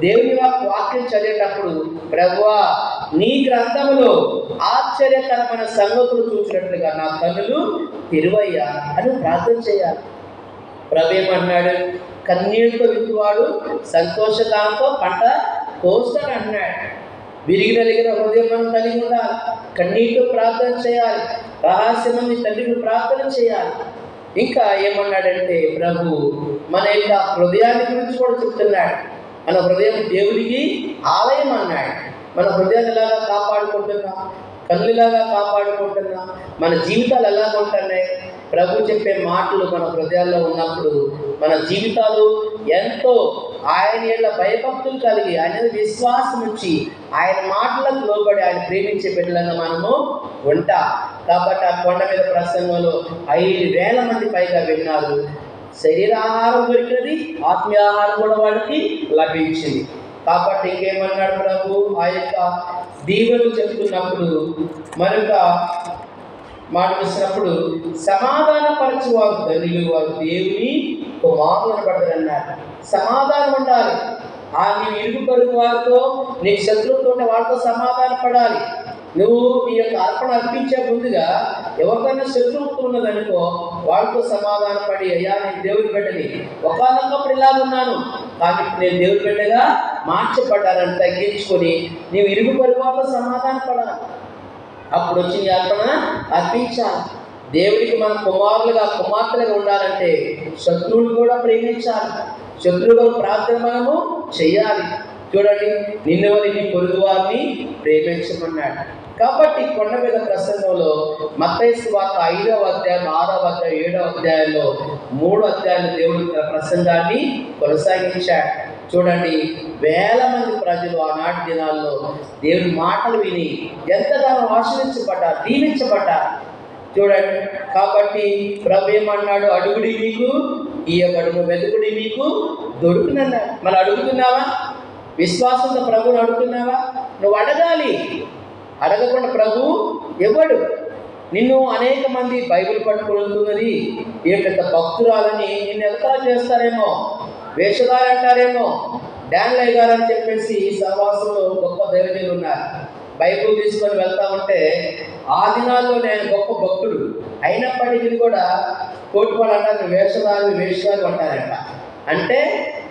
దేవుని వాక్ వాక్యం చదివేటప్పుడు ప్రభువా నీ గ్రంథములో ఆశ్చర్యకరమైన సంగతులు చూసినట్లుగా నా కన్నులు తెరువయ్యా అని ప్రార్థన చేయాలి. ప్రభు ఏమన్నాడు? కన్నీళ్ళతో విత్తువాడు సంతోషకాలతో పంట కోస్తాడు అన్నాడు. విరిగి నలిగిన హృదయం మనం కలిగి ఉండాలి. కన్నీటితో ప్రార్థన చేయాలి. రహస్యమని తండ్రిని ప్రార్థన చేయాలి. ఇంకా ఏమన్నాడంటే ప్రభు మన యొక్క హృదయాన్ని గురించి కూడా చెప్తున్నాడు. మన హృదయం దేవుడికి ఆలయం అన్నాడు. మన హృదయాన్ని ఎలాగా కాపాడుకుంటున్నా కళ్ళులాగా కాపాడుకుంటున్నా మన జీవితాలు ఎలా ఉంటున్నాయి? ప్రభు చెప్పే మాటలు మన హృదయాల్లో ఉన్నప్పుడు మన జీవితాలు ఎంతో ఆయన ఏళ్ళ భయభక్తులు కలిగి ఆయన విశ్వాసం ఉంచి ఆయన మాటలకు లోబడి ఆయన ప్రేమించే బిడ్డలంగా మనము ఉంటా. కాబట్టి ఆ కొండ మీద ప్రసంగంలో ఐదు వేల మంది పైగా విన్నారు. శరీరాహారం దొరికినది ఆత్మీయ ఆహారం కూడా వాళ్ళకి లభించింది. కాబట్టి ఇంకేమన్నాడు ప్రభు? ఆ యొక్క దీవెను చెప్తున్నప్పుడు మరొక మాట చూసినప్పుడు సమాధానపరచు వారు ధనులు వారు దేవుని కుమారులను పడతారన్నారు. సమాధానం ఉండాలి. ఆ నీ ఇరుగు పరుగు వారితో నీ శత్రువుతో వారితో వాళ్ళతో సమాధాన పడాలి నువ్వు నీ యొక్క అర్పణ అర్పించే ముందుగా ఎవరికైనా శత్రువుతో ఉన్నదనుకో వాళ్ళతో సమాధాన పడి అయ్యా నేను దేవుడి బిడ్డని ఒకనొకప్పుడు ఇలా ఉన్నాను. కానీ నేను దేవుడి బిడ్డగా మార్చబడ్డానని తగ్గించుకొని నీవు ఇరుగు పరుగు సమాధాన పడాలి. అప్పుడు వచ్చి నీ అర్పణ అర్పించాలి. దేవుడికి మన కుమారులుగా కుమార్తెలుగా ఉండాలంటే శత్రువులు కూడా ప్రేమించాలి. శత్రువులు ప్రార్థన మనము చేయాలి. చూడండి నిన్ను వదిలి పొరుగువారిని ప్రేమించమన్నాడు. కాబట్టి కొండ మీద ప్రసంగంలో మత్తైసు వార్త ఐదవ అధ్యాయం ఆరవ అధ్యాయం ఏడవ అధ్యాయంలో మూడు అధ్యాయాలు దేవుడు తన ప్రసంగాన్ని కొనసాగించాడు. చూడండి వేల మంది ప్రజలు ఆనాటి దినాల్లో దేవుని మాటలు విని ఎంతగానో ఆశ్రయించబడ్డారు దీవించబడ్డారు. చూడండి కాబట్టి ప్రభు ఏమన్నాడు? అడుగుడి మీకు ఇయ్యబడును వెతుకుడి మీకు దొరుకునన్నాడు మళ్ళీ అడుగుతున్నావా? విశ్వాసంతో ప్రభువుని అడుగుతున్నావా? నువ్వు అడగాలి. అడగకుండా ప్రభు ఇవ్వడు నిన్ను అనేక మంది బైబిల్ పట్టుకుంటున్నది ఈ యొక్క భక్తురాలని నిన్ను ఎంత చేస్తారేమో? వేషగారు అంటారేమో? డాన్లయ్య గారు అని చెప్పేసి ఈ సహవాసంలో గొప్ప దైవజనులు ఉన్నారు. బైబుల్ తీసుకొని వెళ్తా ఉంటే ఆ దినాల్లో నేను గొప్ప భక్తుడు. అయినప్పటికీ కూడా కోటివాడు అంటారు వేషధారు వేషాలు అంటారంట. అంటే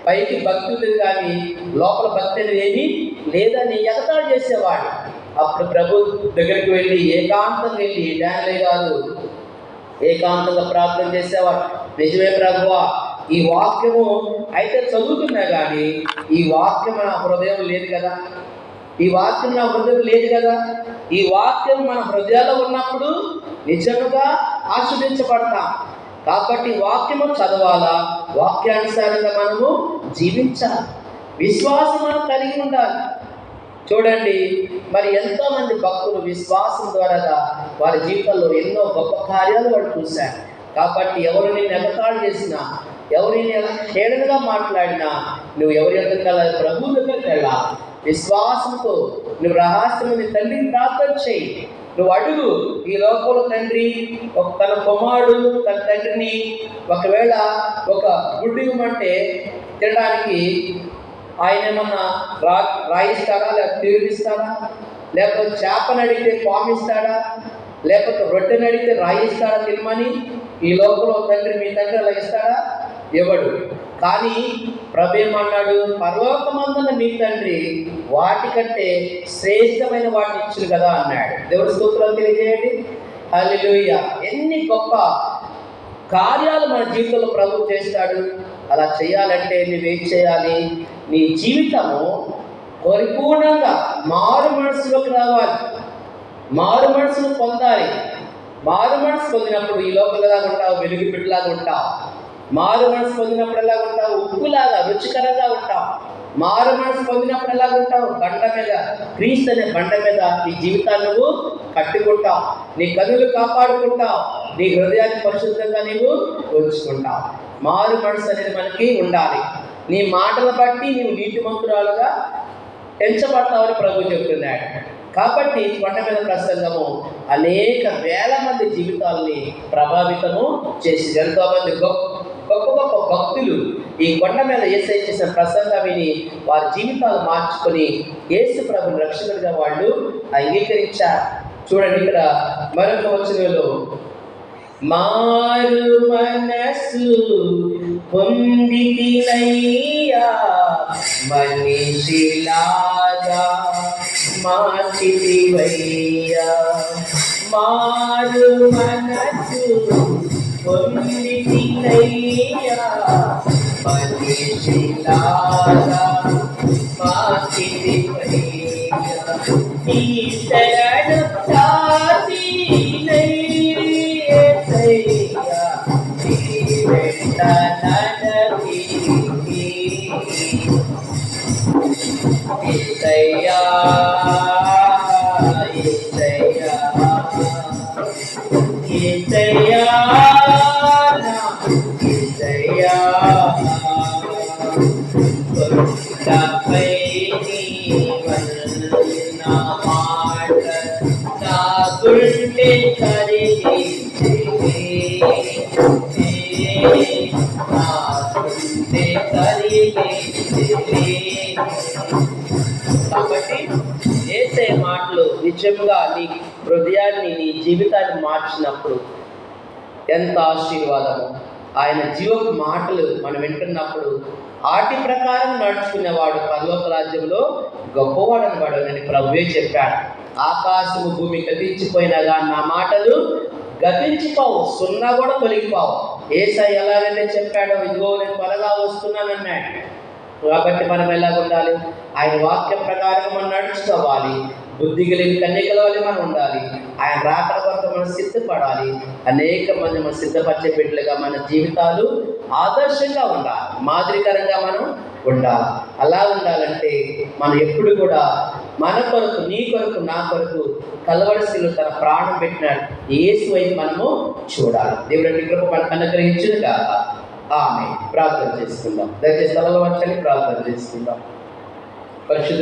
పైకి భక్తి కానీ లోపల భక్తి అనేది ఏమీ లేదని ఎగతాడు చేసేవాడు. అప్పుడు ప్రభు దగ్గరికి వెళ్ళి ఏకాంతం వెళ్ళి డాన్లే కాదు ఏకాంతంగా ప్రార్థన చేసేవాడు. నిజమే ప్రభువా ఈ వాక్యము అయితే చదువుతున్నా కానీ ఈ వాక్యం నా హృదయం లేదు కదా. ఈ వాక్యం నా హృదయం లేదు కదా. ఈ వాక్యం మన హృదయాల్లో ఉన్నప్పుడు నిజముగా ఆస్వాదించబడతాం. కాబట్టి వాక్యము చదవాలా? వాక్యానుసారంగా మనము జీవించాలి? విశ్వాసం మనం కలిగి ఉండాలి? చూడండి మరి ఎంతో మంది భక్తులు విశ్వాసం ద్వారా వారి జీవితంలో ఎన్నో గొప్ప కార్యాలు వాడు చూశారు. కాబట్టి ఎవరు నేను ఎగతాళి చేసినా ఎవరు నేను హేళనగా మాట్లాడినా నువ్వు ఎవరి దగ్గరికి ప్రభువు ప్రభు దగ్గరికి వెళ్ళాలి? విశ్వాసంతో నువ్వు రహస్యమని తల్లిని ప్రార్థన చేయి. నువ్వు అడుగు. ఈ లోకంలో తండ్రి ఒక తన కుమారుడు తన తండ్రిని ఒకవేళ ఒక గుడ్డు ఇవ్వమంటే తినడానికి ఆయన ఏమన్నా రా రాయిస్తాడా? లేకపోతే తీరుస్తాడా లేకపోతే చేపను అడిగితే పామిస్తాడా? లేకపోతే రొట్టెని అడిగితే రాయిస్తాడా తినమని? ఈ లోకంలో తండ్రి మీ తండ్రి అలా ఇస్తాడా? ఇవ్వడు కానీ ప్రభేమన్నాడు పర్లోకమందున మీ తండ్రి వాటికంటే శ్రేష్టమైన వాటిని ఇచ్చారు కదా అన్నాడు. దేవుడి స్తోత్రాలు తెలియజేయండి. హల్లెలూయా. ఎన్ని గొప్ప కార్యాలు మన జీవితంలో ప్రభు చేస్తాడు. అలా చేయాలంటే నువ్వేం చేయాలి? నీ జీవితము పరిపూర్ణంగా మారు మనసులోకి రావాలి. మారు మనసును పొందాలి. మారు మనసు పొందినప్పుడు ఈ లోపలగా ఉంటావు? వెలుగు బిడ్డలాగా ఉంటావు. మారు మనసు పొందినప్పుడు ఎలా ఉంటావు? ఉప్పులాగా రుచికరంగా ఉంటావు. మారు మనసు పొందినప్పుడు ఎలా ఉంటావు? బండ మీద క్రీస్తు అనే బండ మీద నీ జీవితాన్ని నువ్వు కట్టుకుంటావు. నీ కనులు కాపాడుకుంటావు. నీ హృదయాన్ని పరిశుద్ధంగా నీవు ఉంచుకుంటావు. మారు మనసు అనేది మనకి ఉండాలి. నీ మాటలు బట్టి నీవు నీటి మంత్రాలుగా పెంచబడతావని ప్రభు చెప్తున్నాడు. కాబట్టి కొండ మీద ప్రసంగము అనేక వేల మంది జీవితాల్ని ప్రభావితము చేసి ఎంతోమంది గొప్ప గొప్ప గొప్ప భక్తులు ఈ కొండ మీద ఏసై చేసిన ప్రసంగం విని వారి జీవితాలు మార్చుకొని యేసు ప్రభుని రక్షకుడిగా వాళ్ళు అంగీకరించారు. చూడండి ఇక్కడ మరొక వచనంలో మారు మనసు పొందితినయ్యా మనిషిలాగా మార్చితివయ్యా. మారు మనసు పొందితినయ్యా మనిషిలాగా మార్చితివయ్యా నీ శరణు తాతినయ్యా నీ వెంట కాబట్టి ఏసే మాటలు నిజంగా నీ హృదయాన్ని నీ జీవితాన్ని మార్చినప్పుడు ఎంత ఆశీర్వాదము. ఆయన జీవపు మాటలు మనం వింటున్నప్పుడు ఆటి ప్రకారం నడుచుకునేవాడు పర్లోక రాజ్యంలో గొప్పవాడని వాడు అని ప్రభువే చెప్పాడు. ఆకాశము భూమి గతించిపోయినా కానీ నా మాటలు గతించిపోవు సున్నా కూడా తొలగిపోవు. ఏసై ఎలాగైతే చెప్పాడో ఇదిగో నేను త్వరగా వస్తున్నానన్నాడు. కాబట్టి మనం ఎలా ఉండాలి? ఆయన వాక్యం ప్రకారం మనం నడుచుకోవాలి. బుద్ధి కలిగి కన్యకల వల్ల మనం ఉండాలి. ఆయన రాకడ కొరకు మనం సిద్ధపడాలి. అనేక మంది మనం సిద్ధపరిచే బిడ్డలుగా మన జీవితాలు ఆదర్శంగా ఉండాలి. మాదిరికరంగా మనం ఉండాలి. అలా ఉండాలంటే మనం ఎప్పుడు కూడా మన కొరకు నీ కొరకు నా కొరకు కలవలసిలో తన ప్రాణం పెట్టిన ఏసు వైపు మనము చూడాలి. దేవుడి కృప మనకు అనుగ్రహించింది కాక ఆమె ప్రార్థన చేసుకుందాం. దయచేసి తలలో వచ్చని ప్రార్థన చేసుకుందాం. పరిశుద్ధ